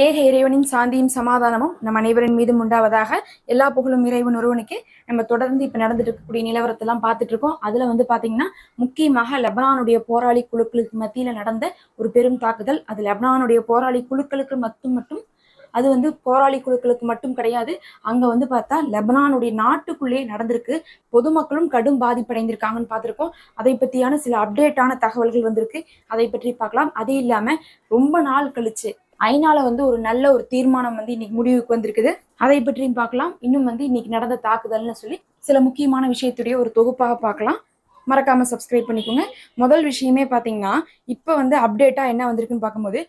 ஏக இறைவனின் சாந்தியும் சமாதானமும் நம் அனைவரின் மீதும் உண்டாவதாக எல்லா புகழும் இறைவன் ஒருவனுக்கு நம்ம தொடர்ந்து இப்ப நடந்துட்டு இருக்கக்கூடிய நிலவரத்தை எல்லாம் பார்த்துட்டு இருக்கோம். அதுல வந்து பாத்தீங்கன்னா முக்கியமாக லெபனானுடைய போராளி குழுக்களுக்கு மத்தியில நடந்த ஒரு பெரும் தாக்குதல். அது லெபனானுடைய போராளி குழுக்களுக்கு மட்டும் மட்டும் அது வந்து போராளி குழுக்களுக்கு மட்டும் கிடையாது. அங்க வந்து பார்த்தா லெபனானுடைய நாட்டுக்குள்ளேயே நடந்திருக்கு. பொதுமக்களும் கடும் பாதிப்படைந்திருக்காங்கன்னு பார்த்துருக்கோம். அதை பத்தியான சில அப்டேட்டான தகவல்கள் வந்திருக்கு. அதை பற்றி பார்க்கலாம். அது இல்லாம ரொம்ப நாள் கழிச்சு ஐநால வந்து ஒரு நல்ல ஒரு தீர்மானம் வந்து இன்னைக்கு முடிவுக்கு வந்திருக்குது. அதை பற்றியும் பார்க்கலாம். இன்னும் வந்து இன்னைக்கு நடந்த தாக்குதல்னு சொல்லி சில முக்கியமான விஷயத்துடைய ஒரு தொகுப்பாக பார்க்கலாம். மறக்காம சப்ஸ்கிரைப் பண்ணிக்கோங்க. முதல் விஷயமே பார்த்தீங்கன்னா இப்போ வந்து அப்டேட்டா என்ன வந்திருக்குன்னு பார்க்கும்போது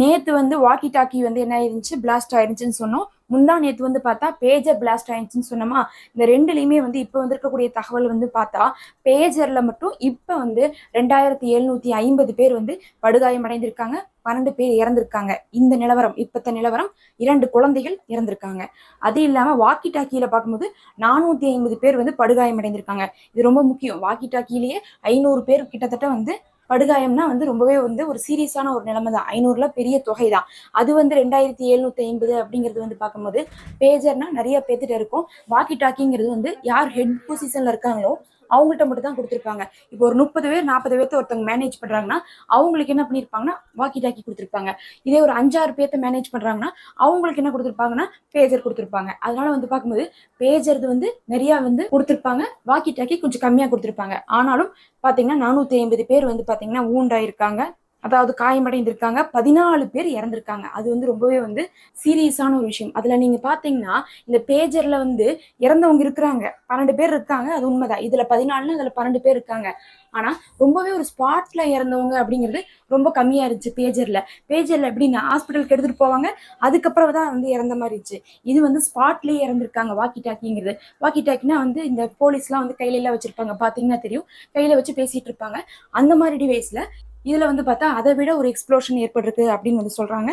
நேத்து வந்து வாக்கி டாக்கி வந்து என்ன ஆயிருந்துச்சு? பிளாஸ்ட் ஆயிருந்துச்சுன்னு சொன்னோம். முந்தா நேற்று வந்து பார்த்தா பேஜர் பிளாஸ்ட் ஆயிடுச்சுன்னு சொன்னோமா? இந்த ரெண்டுலையுமே வந்து இப்போ வந்திருக்கக்கூடிய தகவல் வந்து பார்த்தா பேஜரில் மட்டும் இப்போ வந்து ரெண்டாயிரத்தி எழுநூத்தி ஐம்பது பேர் வந்து படுகாயமடைந்திருக்காங்க பன்னெண்டு பேர் இறந்திருக்காங்க. இந்த நிலவரம் இப்பத்த நிலவரம் இரண்டு குழந்தைகள் இறந்திருக்காங்க. அது இல்லாமல் வாக்கி டாக்கியில் பார்க்கும்போது நானூற்றி ஐம்பது பேர் வந்து படுகாயமடைந்திருக்காங்க இது ரொம்ப முக்கியம். வாக்கி டாக்கியிலேயே ஐநூறு பேர் கிட்டத்தட்ட வந்து படுகாயம்னா வந்து ரொம்பவே வந்து ஒரு சீரியஸான ஒரு நிலைமை தான் ஐநூறுல பெரிய தொகை தான் அது வந்து ரெண்டாயிரத்தி எழுநூத்தி ஐம்பது அப்படிங்கிறது வந்து பார்க்கும்போது பேஜர்னா நிறைய பேத்துட்டு இருக்கும். வாக்கி டாக்கிங்கிறது வந்து யார் ஹெட் பொசிஷன்ல இருக்காங்களோ அவங்கள்ட்ட மட்டும் தான் கொடுத்துருப்பாங்க. இப்போ ஒரு முப்பது பேர் நாற்பது பேர்த்த ஒருத்தவங்க மேனேஜ் பண்ணுறாங்கன்னா அவங்களுக்கு என்ன பண்ணியிருப்பாங்கன்னா வாக்கி டாக்கி கொடுத்துருப்பாங்க. இதே ஒரு அஞ்சாறு பேர்த்த மேனேஜ் பண்ணுறாங்கன்னா அவங்களுக்கு என்ன கொடுத்துருப்பாங்கன்னா பேஜர் கொடுத்துருப்பாங்க. அதனால வந்து பார்க்கும்போது பேஜர்து வந்து நிறையா வந்து கொடுத்துருப்பாங்க. வாக்கி டாக்கி கொஞ்சம் கம்மியாக கொடுத்துருப்பாங்க. ஆனாலும் பார்த்தீங்கன்னா நானூற்றி ஐம்பது பேர் வந்து பார்த்தீங்கன்னா ஊண்டாயிருக்காங்க அதாவது காயமடைந்திருக்காங்க. பதினாலு பேர் இறந்திருக்காங்க. அது வந்து ரொம்பவே வந்து சீரியஸான ஒரு விஷயம். அதுல நீங்க பாத்தீங்கன்னா இந்த பேஜர்ல வந்து இறந்தவங்க இருக்கிறாங்க. பன்னெண்டு பேர் இருக்காங்க. அது உண்மைதான். இதுல பதினாலுன்னு அதுல பன்னெண்டு பேர் இருக்காங்க. ஆனா ரொம்பவே ஒரு ஸ்பாட்ல இறந்தவங்க அப்படிங்கிறது ரொம்ப கம்மியா இருந்துச்சு பேஜர்ல பேஜர்ல எப்படின்னா ஹாஸ்பிட்டலுக்கு எடுத்துட்டு போவாங்க. அதுக்கப்புறம் தான் வந்து இறந்த மாதிரி இருந்துச்சு. இது வந்து ஸ்பாட்லயே இறந்திருக்காங்க. வாக்கி டாக்கிங்கிறது வாக்கி டாக்கினா வந்து இந்த போலீஸ்லாம் வந்து கையில எல்லாம் வச்சிருப்பாங்க. பாத்தீங்கன்னா தெரியும். கையில வச்சு பேசிட்டு இருப்பாங்க. அந்த மாதிரி டிவைஸில் இதுல வந்து பார்த்தா அதை விட ஒரு எக்ஸ்ப்ளோஷன் ஏற்பட்டிருக்கு அப்படின்னு வந்து சொல்றாங்க.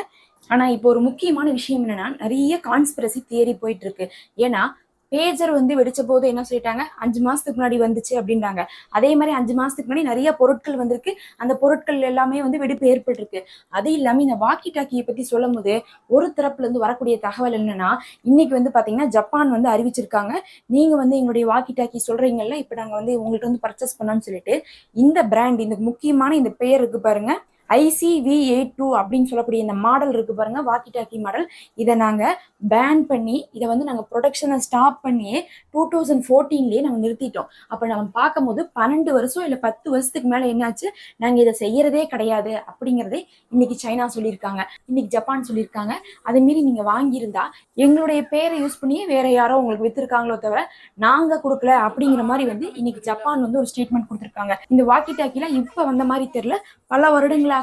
ஆனா இப்போ ஒரு முக்கியமான விஷயம் என்னன்னா நிறைய கான்ஸ்பிரசி தியரி போயிட்டு இருக்கு. ஏன்னா பேஜர் வந்து வெடிச்ச போது என்ன சொல்லிட்டாங்க? அஞ்சு மாசத்துக்கு முன்னாடி வந்துச்சு அப்படின்றாங்க. அதே மாதிரி அஞ்சு மாசத்துக்கு முன்னாடி நிறைய பொருட்கள் வந்திருக்கு. அந்த பொருட்கள் எல்லாமே வந்து வெடிப்பு ஏற்பட்டிருக்கு. அது இல்லாம இந்த வாக்கி டாக்கியை பத்தி சொல்லும் போது ஒரு தரப்புல இருந்து வரக்கூடிய தகவல் என்னன்னா இன்னைக்கு வந்து பாத்தீங்கன்னா ஜப்பான் வந்து அறிவிச்சிருக்காங்க. நீங்க வந்து எங்களுடைய வாக்கி டாக்கி சொல்றீங்கல்ல இப்ப நாங்க வந்து உங்கள்கிட்ட வந்து பர்ச்சேஸ் பண்ணோம்னு சொல்லிட்டு இந்த பிராண்ட் இந்த முக்கியமான இந்த பெயர் இருக்கு பாருங்க. ஐசிவி எயிட் டூ அப்படின்னு சொல்லக்கூடிய இந்த மாடல் இருக்கு பாருங்க வாக்கி டாக்கி மாடல் இதை நாங்கள் பேன் பண்ணி இதை வந்து நாங்கள் ப்ரொடக்ஷனை ஸ்டாப் பண்ணியே டூ தௌசண்ட் ஃபோர்டீன்லயே நாங்கள் நிறுத்திட்டோம். அப்போ நம்ம பார்க்கும்போது பன்னெண்டு வருஷம் இல்லை பத்து வருஷத்துக்கு மேலே என்னாச்சு? நாங்கள் இதை செய்யறதே கிடையாது அப்படிங்கிறதே இன்னைக்கு சைனா சொல்லியிருக்காங்க. இன்னைக்கு ஜப்பான் சொல்லியிருக்காங்க. அதே மீறி நீங்கள் வாங்கியிருந்தா எங்களுடைய பேரை யூஸ் பண்ணி வேற யாரோ உங்களுக்கு வித்துருக்காங்களோ தவிர நாங்கள் கொடுக்கல அப்படிங்கிற மாதிரி வந்து இன்னைக்கு ஜப்பான் வந்து ஒரு ஸ்டேட்மெண்ட் கொடுத்துருக்காங்க. இந்த வாக்கி டாக்கிலாம் இப்போ வந்த மாதிரி தெரியல. பல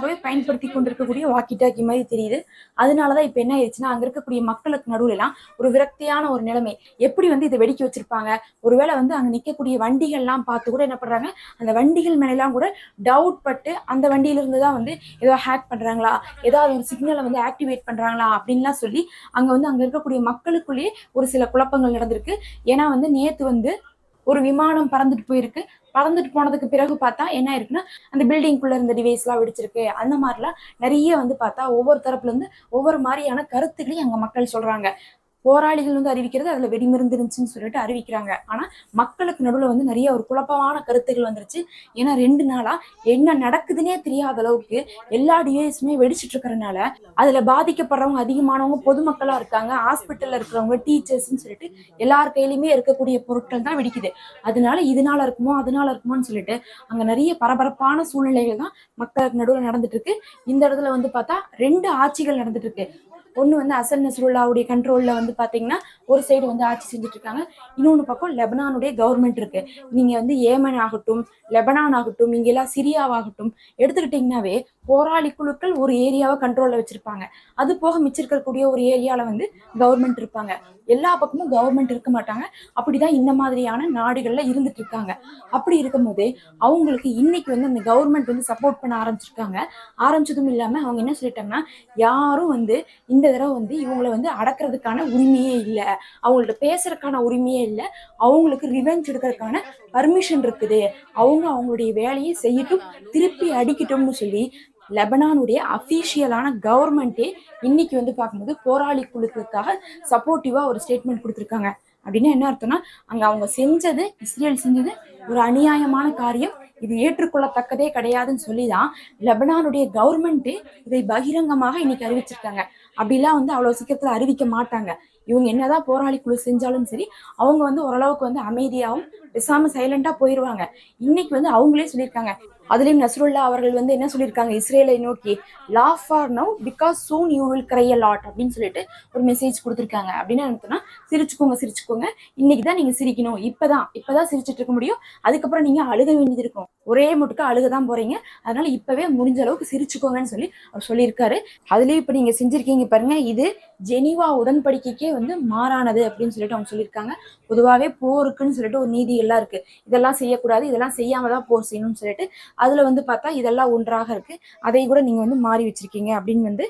வருடங்களாகவே பயன்படுத்தி கொண்டிருக்கக்கூடிய வாக்கி டாக்கி மாதிரி தெரியுது. அதனாலதான் இப்ப என்ன ஆயிடுச்சுன்னா அங்க இருக்கக்கூடிய மக்களுக்கு நடுவில் எல்லாம் ஒரு விரக்தியான ஒரு நிலைமை. எப்படி வந்து இதை வெடிக்க வச்சிருப்பாங்க? ஒருவேளை வந்து அங்க நிக்கக்கூடிய வண்டிகள்லாம் பார்த்து கூட என்ன பண்றாங்க? அந்த வண்டிகள் மேலாம் கூட டவுட் பட்டு அந்த வண்டியில இருந்து தான் வந்து ஏதோ ஹேக் பண்றாங்களா? ஏதாவது ஒரு சிக்னலை வந்து ஆக்டிவேட் பண்றாங்களா? அப்படின்லாம் சொல்லி அங்க வந்து அங்க இருக்கக்கூடிய மக்களுக்குள்ளேயே ஒரு சில குழப்பங்கள் நடந்திருக்கு. ஏன்னா வந்து நேத்து வந்து ஒரு விமானம் பறந்துட்டு போயிருக்கு. பறந்துட்டு போனதுக்கு பிறகு பார்த்தா என்ன இருக்குன்னா அந்த பில்டிங்குள்ள இருந்த டிவைஸ்லாம் வெடிச்சிருக்கு. அந்த மாதிரிலாம் நிறைய வந்து பார்த்தா ஒவ்வொரு தரப்புல இருந்து ஒவ்வொரு மாதிரியான கருத்துக்களையும் அங்க மக்கள் சொல்றாங்க. போராளிகள் வந்து அறிவிக்கிறது அதுல வெடிமருந்து இருந்துச்சுன்னு சொல்லிட்டு அறிவிக்கிறாங்க. ஆனா மக்களுக்கு நடுவுல வந்து நிறைய ஒரு குழப்பமான கருத்துக்கள் வந்துருச்சு. ஏன்னா ரெண்டு நாளா என்ன நடக்குதுன்னே தெரியாத அளவுக்கு எல்லா டிவைஸுமே வெடிச்சிட்டு இருக்கிறனால அதுல பாதிக்கப்படுறவங்க அதிகமானவங்க பொதுமக்களா இருக்காங்க ஹாஸ்பிட்டல்ல இருக்கிறவங்க டீச்சர்ஸ்ன்னு சொல்லிட்டு எல்லார் கையிலுமே இருக்கக்கூடிய பொருட்கள் தான் வெடிக்குது. அதனால இதனால இருக்குமோ அதனால இருக்குமோன்னு சொல்லிட்டு அங்க நிறைய பரபரப்பான சூழ்நிலைகள் தான் மக்களுக்கு நடுவுல நடந்துட்டு இருக்கு. இந்த இடத்துல வந்து பார்த்தா ரெண்டு ஆட்சிகள் நடந்துட்டு இருக்கு. ஒன்று வந்து அசல் நஸ்ருல்லாவுடைய கண்ட்ரோலில் வந்து பார்த்தீங்கன்னா ஒரு சைடு வந்து ஆட்சி செஞ்சுட்டு இருக்காங்க இன்னொன்று பக்கம் லெபனானுடைய கவர்மெண்ட் இருக்கு. நீங்க வந்து ஏமன் ஆகட்டும் லெபனான் ஆகட்டும் இங்கெல்லாம் சிரியாவாகட்டும் எடுத்துக்கிட்டிங்கனாவே போராளி குழுக்கள் ஒரு ஏரியாவை கண்ட்ரோல்ல வச்சிருப்பாங்க. அது போக மிச்சிருக்கக்கூடிய ஒரு ஏரியால வந்து கவர்மெண்ட் இருப்பாங்க. எல்லா பக்கமும் கவர்மெண்ட் இருக்க மாட்டாங்க. அப்படிதான் இந்த மாதிரியான நாடுகள்ல இருந்துட்டு இருக்காங்க. அப்படி இருக்கும்போது அவங்களுக்கு இன்னைக்கு வந்து அந்த கவர்மெண்ட் வந்து சப்போர்ட் பண்ண ஆரம்பிச்சிருக்காங்க. ஆரம்பிச்சதும் இல்லாம அவங்க என்ன சொல்லிட்டாங்கன்னா யாரும் வந்து இந்த தடவை வந்து இவங்களை வந்து அடக்கிறதுக்கான உரிமையே இல்லை. அவங்கள்ட்ட பேசுறதுக்கான உரிமையே இல்லை. அவங்களுக்கு ரிவெஞ்ச் எடுக்கிறதுக்கான பர்மிஷன் இருக்குது. அவங்க அவங்களுடைய வேலையை செய்யட்டும் திருப்பி அடிக்கட்டும்னு சொல்லி லெபனானுடைய அஃபீஷியலான கவர்மெண்ட்டே இன்னைக்கு வந்து பார்க்கும்போது போராளி குழுக்களுக்காக சப்போர்ட்டிவா ஒரு ஸ்டேட்மெண்ட் கொடுத்துருக்காங்க. அப்படின்னா என்ன அர்த்தம்னா அங்க அவங்க செஞ்சது இஸ்ரேல் செஞ்சது ஒரு அநியாயமான காரியம். இது ஏற்றுக்கொள்ளத்தக்கதே கிடையாதுன்னு சொல்லி தான் லெபனானுடைய கவர்மெண்ட்டு இதை பகிரங்கமாக இன்னைக்கு அறிவிச்சிருக்காங்க. அப்படிலாம் வந்து அவ்வளவு சீக்கிரத்துல அறிவிக்க மாட்டாங்க. இவங்க என்னதான் போராளி குழு செஞ்சாலும் சரி அவங்க வந்து ஓரளவுக்கு வந்து அமைதியாகவும் பேசாம சைலண்டா போயிருவாங்க. இன்னைக்கு வந்து அவங்களே சொல்லியிருக்காங்க. அதுலயும் நஸ்ருல்லா அவர்கள் வந்து என்ன சொல்லியிருக்காங்க? இஸ்ரேலை நோக்கி laugh for now because soon you will cry lot அப்படின்னு சொல்லிட்டு ஒரு மெசேஜ் கொடுத்துருக்காங்க. அப்படின்னு அர்த்தம்னா சிரிச்சுக்கோங்க சிரிச்சுக்கோங்க. இன்னைக்கு தான் நீங்க சிரிக்கணும். இப்பதான் இப்பதான் சிரிச்சிட்டு இருக்க முடியும். அதுக்கப்புறம் நீங்க அழுக வேண்டியது இருக்கும். ஒரே முட்டுக்கு அழுக தான் போறீங்க. அதனால இப்பவே முடிஞ்ச அளவுக்கு சிரிச்சுக்கோங்கன்னு சொல்லி அவர் சொல்லியிருக்காரு. அதுலயும் இப்ப நீங்க செஞ்சிருக்கீங்க பாருங்க. இது ஜெனிவா உடன்படிக்கைக்கே வந்து மாறானது அப்படின்னு சொல்லிட்டு அவங்க சொல்லியிருக்காங்க. பொதுவாகவே போருக்குன்னு சொல்லிட்டு ஒரு நீதி எல்லாம் இருக்கு. இதெல்லாம் செய்யக்கூடாது இதெல்லாம் செய்யாம தான் போர் செய்யணும்னு சொல்லிட்டு அதுல வந்து பார்த்தா இதெல்லாம் ஒன்றாக இருக்கு. அதை கூட நீங்க வந்து மாறி வச்சிருக்கீங்க அப்படின்னு வந்து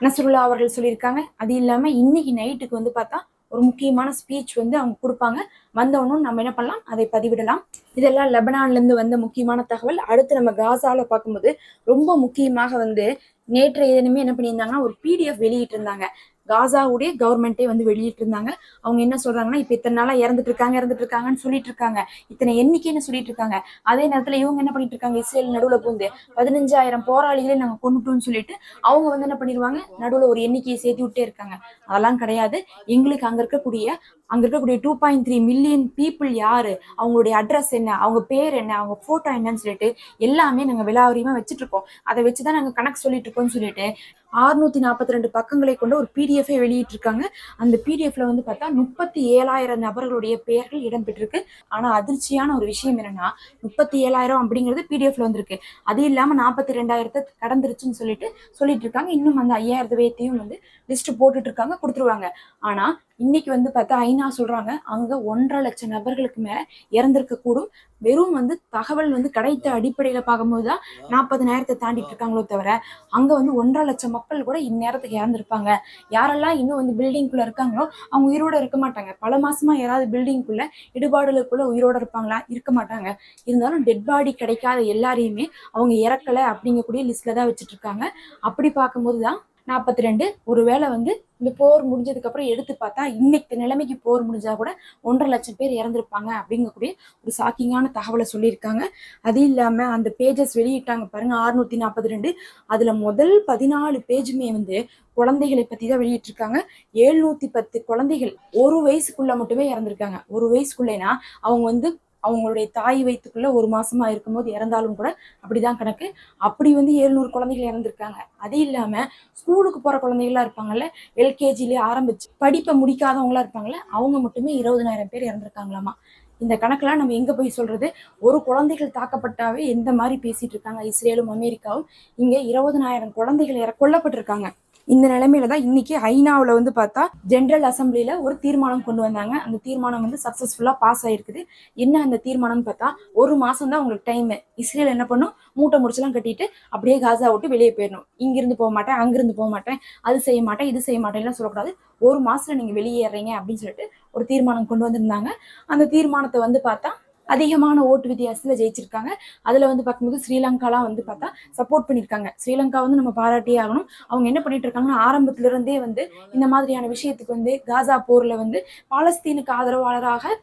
நசருல்லா அவர்கள் சொல்லியிருக்காங்க. அது இல்லாம இன்னைக்கு நைட்டுக்கு வந்து பார்த்தா ஒரு முக்கியமான ஸ்பீச் வந்து அவங்க கொடுப்பாங்க. வந்தவனும் நம்ம என்ன பண்ணலாம்? அதை பதிவிடலாம். இதெல்லாம் லெபனான்ல இருந்து வந்த முக்கியமான தகவல். அடுத்து நம்ம காசால பார்க்கும்போது ரொம்ப முக்கியமாக வந்து நேற்றைய தினமே என்ன பண்ணியிருந்தாங்கன்னா ஒரு பிடிஎஃப் வெளியிட்டு இருந்தாங்க காசாவுடைய கவர்மெண்ட்டே வந்து வெளியிட்டு இருந்தாங்க அவங்க என்ன சொல்றாங்கன்னா இப்ப இத்தனை நாளா இறந்துட்டு இருக்காங்க இறந்துட்டு இருக்காங்கன்னு சொல்லிட்டு இருக்காங்க. இத்தனை எண்ணிக்கைன்னு சொல்லிட்டு இருக்காங்க. அதே நேரத்துல இவங்க என்ன பண்ணிட்டு இருக்காங்க? இஸ்ரேல் நடுவுல பூந்து பதினஞ்சாயிரம் போராளிகளை நாங்க கொண்டுட்டோம்னு சொல்லிட்டு அவங்க வந்து என்ன பண்ணிடுவாங்க நடுவுல ஒரு எண்ணிக்கையை சேர்த்து விட்டே இருக்காங்க. அதெல்லாம் கிடையாது. எங்களுக்கு அங்க இருக்கக்கூடிய அங்கே இருக்கக்கூடிய two point three million people யாரு? அவங்களுடைய அட்ரஸ் என்ன? அவங்க பேர் என்ன? அவங்க ஃபோட்டோ என்னன்னு சொல்லிட்டு எல்லாமே நாங்கள் விலாவரியமாக வச்சுட்ருக்கோம் அதை வச்சு தான் நாங்கள் கணக்கு சொல்லிட்டு இருக்கோம்னு சொல்லிட்டு ஆறுநூத்தி நாற்பத்தி ரெண்டு பக்கங்களை கொண்ட ஒரு பிடிஎஃபை வெளியிட்டிருக்காங்க. அந்த பிடிஎஃப்ல வந்து பார்த்தா முப்பத்தி ஏழாயிரம் நபர்களுடைய பெயர்கள் இடம்பெற்றிருக்கு. ஆனால் அதிர்ச்சியான ஒரு விஷயம் என்னன்னா முப்பத்தி ஏழாயிரம் அப்படிங்கிறது பிடிஎஃப்ல வந்திருக்கு. அது இல்லாமல் நாற்பத்தி ரெண்டாயிரத்தை கடந்துருச்சுன்னு சொல்லிட்டு சொல்லிட்டு இருக்காங்க இன்னும் அந்த ஐயாயிரத்து பேத்தையும் வந்து லிஸ்ட் போட்டுட்டு இருக்காங்க கொடுத்துருவாங்க. ஆனால் இன்னைக்கு வந்து பார்த்தா ஐநா சொல்றாங்க அங்க ஒன்றரை லட்சம் நபர்களுக்கு மேல இறந்திருக்க கூடும். வெறும் வந்து தகவல் வந்து கிடைத்த அடிப்படையில பார்க்கும்போது தான் நாற்பதனாயிரத்தை தாண்டிட்டு இருக்காங்களோ தவிர அங்க வந்து ஒன்றரை லட்சம் மக்கள் கூட இந்நேரத்துக்கு இறந்துருப்பாங்க. யாரெல்லாம் இன்னும் வந்து பில்டிங்குள்ள இருக்காங்களோ அவங்க உயிரோட இருக்க மாட்டாங்க. பல மாசமா யாராவது பில்டிங்குள்ள இடுபாடுகளுக்குள்ள உயிரோட இருப்பாங்களா? இருக்க மாட்டாங்க. இருந்தாலும் டெட் பாடி கிடைக்காத எல்லாரையுமே அவங்க இறக்கல அப்படிங்கக்கூடிய லிஸ்ட்ல தான் வச்சுட்டு இருக்காங்க. அப்படி பார்க்கும்போது தான் நாற்பத்தி ரெண்டு ஒருவேளை வந்து இந்த போர் முடிஞ்சதுக்கு அப்புறம் எடுத்து பார்த்தா இன்னைக்கு நிலைமைக்கு போர் முடிஞ்சா கூட ஒன்றரை லட்சம் பேர் இறந்துருப்பாங்க அப்படிங்கக்கூடிய ஒரு ஷாக்கிங்கான தகவலை சொல்லியிருக்காங்க. அது இல்லாம அந்த பேஜஸ் வெளியிட்டாங்க பாருங்க அறுநூத்தி நாற்பத்தி ரெண்டு அதுல முதல் பதினாலு பேஜுமே வந்து குழந்தைகளை பத்தி தான் வெளியிட்டிருக்காங்க. எழுநூத்தி பத்து குழந்தைகள் ஒரு வயசுக்குள்ள மட்டுமே இறந்துருக்காங்க. ஒரு வயசுக்குள்ளேனா அவங்க வந்து அவங்களுடைய தாய் வயிற்றுக்குள்ளே ஒரு மாசமா இருக்கும்போது இறந்தாலும் கூட அப்படிதான் கணக்கு. அப்படி வந்து ஏழுநூறு குழந்தைகள் இறந்திருக்காங்க. அது இல்லாம ஸ்கூலுக்கு போற குழந்தைகளாக இருப்பாங்கல்ல எல்கேஜிலே ஆரம்பிச்சு படிப்பை முடிக்காதவங்களா இருப்பாங்கல்ல அவங்க மட்டுமே இருபதனாயிரம் பேர் இறந்திருக்காங்களாமா. இந்த கணக்கெல்லாம் நம்ம எங்கே போய் சொல்கிறது ஒரு குழந்தைகள் தாக்கப்பட்டாவே எந்த மாதிரி பேசிகிட்டு இருக்காங்க? இஸ்ரேலும் அமெரிக்காவும் இங்கே இருபதனாயிரம் குழந்தைகள் இற கொல்லப்பட்டிருக்காங்க. இந்த நிலைமையில தான் இன்னைக்கு ஐநாவில் வந்து பார்த்தா ஜென்ரல் அசம்பிளியில் ஒரு தீர்மானம் கொண்டு வந்தாங்க. அந்த தீர்மானம் வந்து சக்ஸஸ்ஃபுல்லாக பாஸ் ஆயிருக்குது. என்ன அந்த தீர்மானம்னு பார்த்தா ஒரு மாதம் தான் உங்களுக்கு டைம் இஸ்ரேல் என்ன பண்ணும்? மூட்டை முடிச்செல்லாம் கட்டிட்டு அப்படியே காசா விட்டு வெளியே போயிடணும். இங்கிருந்து போக மாட்டேன் அங்கிருந்து போக மாட்டேன் அது செய்ய மாட்டேன் இது செய்ய மாட்டேன்லாம் சொல்லக்கூடாது. ஒரு மாதத்தில் நீங்கள் வெளியேறீங்க அப்படின்னு சொல்லிட்டு ஒரு தீர்மானம் கொண்டு வந்திருந்தாங்க. அந்த தீர்மானத்தை வந்து பார்த்தா அதிகமான ஓட்டு வித்தியாசத்தில் ஜெயிச்சிருக்காங்க. அதில் வந்து பார்க்கும்போது ஸ்ரீலங்காலாம் வந்து பார்த்தா சப்போர்ட் பண்ணியிருக்காங்க ஸ்ரீலங்கா வந்து நம்ம பாராட்டியே ஆகணும். அவங்க என்ன பண்ணிட்டு இருக்காங்கன்னா ஆரம்பத்திலிருந்தே வந்து இந்த மாதிரியான விஷயத்துக்கு வந்து காசா போரில் வந்து பாலஸ்தீனுக்கு ஆதரவாளராக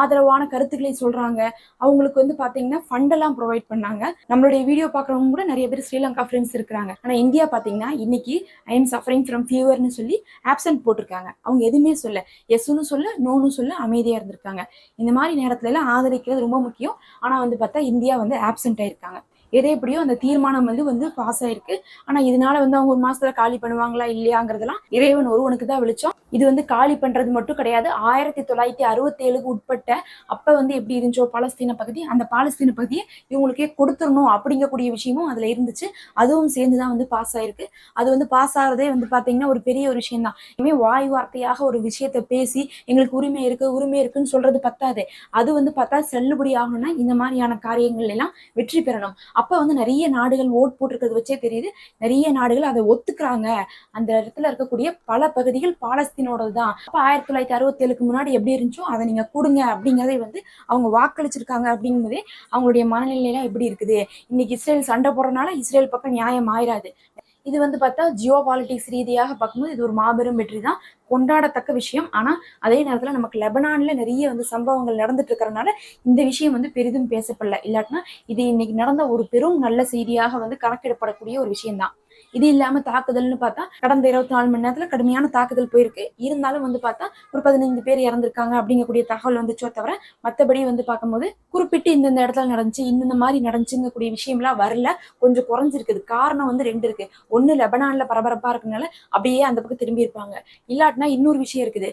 ஆதரவான கருத்துக்களை சொல்றாங்க. அவங்களுக்கு வந்து பாத்தீங்கன்னா ஃபண்டெல்லாம் ப்ரொவைட் பண்ணாங்க. நம்மளுடைய வீடியோ பார்க்குறவங்க கூட நிறைய பேர் ஸ்ரீலங்கா ஃப்ரெண்ட்ஸ் இருக்கிறாங்க. ஆனால் இந்தியா பார்த்தீங்கன்னா இன்னைக்கு ஐ எம் சஃபரிங் ஃப்ரம் ஃபீவர்னு சொல்லி ஆப்சன்ட் போட்டிருக்காங்க. அவங்க எதுவுமே சொல்ல எஸ்ன்னு சொல்ல நோன்னு சொல்ல அமைதியாக இருந்திருக்காங்க. இந்த மாதிரி நேரத்துல எல்லாம் ஆதரிக்கிறது ரொம்ப முக்கியம். ஆனால் வந்து பார்த்தா இந்தியா வந்து ஆப்சென்ட் ஆயிருக்காங்க. எதை எப்படியோ அந்த தீர்மானம் வந்து வந்து பாஸ் ஆயிருக்கு. ஆனா இதனால வந்து அவங்க ஒரு மாசத்துல காலி பண்ணுவாங்களா இல்லையாங்கிறதெல்லாம் இறைவன் ஒருவனுக்கு தான் வெளிச்சம். இது வந்து காலி பண்றது மட்டும் கிடையாது. ஆயிரத்தி தொள்ளாயிரத்தி அறுபத்தி ஏழுக்கு உட்பட்ட அப்ப வந்து எப்படி இருந்துச்சோ பாலஸ்தீன பகுதி அந்த பாலஸ்தீன பகுதியை இவங்களுக்கே கொடுத்துடணும் அப்படிங்கக்கூடிய விஷயமும் அதுல இருந்துச்சு. அதுவும் சேர்ந்துதான் வந்து பாஸ் ஆயிருக்கு. அது வந்து பாஸ் ஆகிறதே வந்து பாத்தீங்கன்னா ஒரு பெரிய ஒரு விஷயம் தான். இனிமே வாய் வார்த்தையாக ஒரு விஷயத்த பேசி எங்களுக்கு உரிமை இருக்கு உரிமை இருக்குன்னு சொல்றது பத்தாது. அது வந்து பார்த்தா செல்லுபடி ஆகணும்னா இந்த மாதிரியான காரியங்கள் எல்லாம் வெற்றி பெறணும். அப்ப வந்து நிறைய நாடுகள் ஓட் போட்டிருக்கிறது வச்சே தெரியுது. நிறைய நாடுகள் அதை ஒத்துக்கிறாங்க. அந்த இடத்துல இருக்கக்கூடிய பல பகுதிகள் பாலஸ்தீனோடது தான் அப்ப ஆயிரத்தி தொள்ளாயிரத்தி அறுபத்தி ஏழுக்கு முன்னாடி எப்படி இருந்துச்சோ அதை நீங்க கொடுங்க அப்படிங்கிறதை வந்து அவங்க வாக்களிச்சிருக்காங்க அப்படிங்கும்போதே அவங்களுடைய மனநிலையெல்லாம் எப்படி இருக்குது? இன்னைக்கு இஸ்ரேல் சண்டை போடுறதுனால இஸ்ரேல் பக்கம் நியாயம் ஆயிராது. இது வந்து பார்த்தா ஜியோ பாலிட்டிக்ஸ் ரீதியாக பார்க்கும்போது இது ஒரு மாபெரும் வெற்றி தான். கொண்டாடத்தக்க விஷயம். ஆனால் அதே நேரத்தில் நமக்கு லெபனானில் நிறைய வந்து சம்பவங்கள் நடந்துட்டு இருக்கிறனால இந்த விஷயம் வந்து பெரிதும் பேசப்படல. இல்லாட்டினா இது இன்னைக்கு நடந்த ஒரு பெரும் நல்ல செய்தியாக வந்து கணக்கிடப்படக்கூடிய ஒரு விஷயம்தான். இது இல்லாம தாக்குதல்னு பார்த்தா கடந்த இருபத்தி நாலு மணி நேரத்துல கடுமையான தாக்குதல் போயிருக்கு. இருந்தாலும் வந்து பார்த்தா ஒரு பதினைந்து பேர் இறந்திருக்காங்க அப்படிங்கக்கூடிய தகவல் வந்துச்சோ தவிர மற்றபடி வந்து பார்க்கும்போது குறிப்பிட்டு இந்தந்த இடத்துல நடந்துச்சு இந்தந்த மாதிரி நடந்துச்சுங்கக்கூடிய விஷயம்லாம் வரல. கொஞ்சம் குறைஞ்சிருக்குது. காரணம் வந்து ரெண்டு இருக்கு. ஒண்ணு லெபனான்ல பரபரப்பா இருக்கனால அப்படியே அந்த பக்கம் திரும்பி இருப்பாங்க. இல்லாட்டினா இன்னொரு விஷயம் இருக்குது.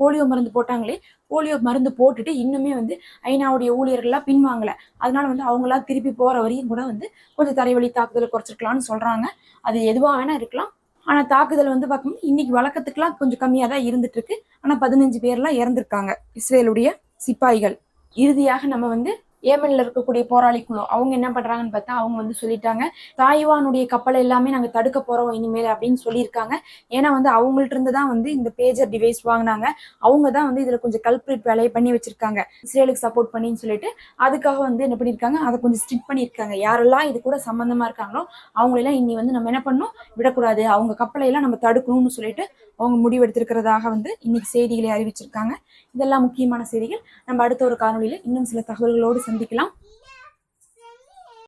போலியோ மருந்து போட்டாங்களே போலியோ மருந்து போட்டுட்டு இன்னுமே வந்து ஐநாவுடைய ஊழியர்கள்லாம் பின்வாங்கலை. அதனால வந்து அவங்களாம் திருப்பி போகிற வரையும் கூட வந்து கொஞ்சம் தரைவழி தாக்குதலை குறைச்சிருக்கலாம்னு சொல்கிறாங்க அது எதுவாக வேணால் இருக்கலாம். ஆனால் தாக்குதல் வந்து பார்க்கும்போது இன்னைக்கு வழக்கத்துக்குலாம் கொஞ்சம் கம்மியாக தான் இருந்துட்டு இருக்கு. ஆனால் பதினஞ்சு பேர்லாம் இறந்துருக்காங்க. இஸ்ரேலுடைய சிப்பாய்கள். இறுதியாக நம்ம வந்து ஏமன்ல இருக்கக்கூடிய போராளி குழு அவங்க என்ன பண்றாங்கன்னு பார்த்தா அவங்க வந்து சொல்லிட்டாங்க தாய்வானுடைய கப்பலை எல்லாமே நாங்க தடுக்க போறோம் இனிமேல் அப்படின்னு சொல்லியிருக்காங்க. ஏன்னா வந்து அவங்கள்ட்ட இருந்து தான் வந்து இந்த பேஜர் டிவைஸ் வாங்கினாங்க. அவங்க தான் வந்து இதுல கொஞ்சம் கல்பிரிட் வேலையை பண்ணி வச்சிருக்காங்க. இஸ்ரேலுக்கு சப்போர்ட் பண்ணின்னு சொல்லிட்டு அதுக்காக வந்து என்ன பண்ணியிருக்காங்க அதை கொஞ்சம் ஸ்ட்ரிக் பண்ணியிருக்காங்க. யாரெல்லாம் இது கூட சம்பந்தமா இருக்காங்களோ அவங்களெல்லாம் இனி வந்து நம்ம என்ன பண்ணணும்? விடக்கூடாது. அவங்க கப்பலை எல்லாம் நம்ம தடுக்கணும்னு சொல்லிட்டு அவங்க முடிவெடுத்திருக்கிறதாக வந்து இன்னைக்கு செய்திகளை அறிவிச்சிருக்காங்க. இதெல்லாம் முக்கியமான செய்திகள். நம்ம அடுத்த ஒரு காணொளியில இன்னும் சில தகவல்களோடு சந்திக்கலாம்.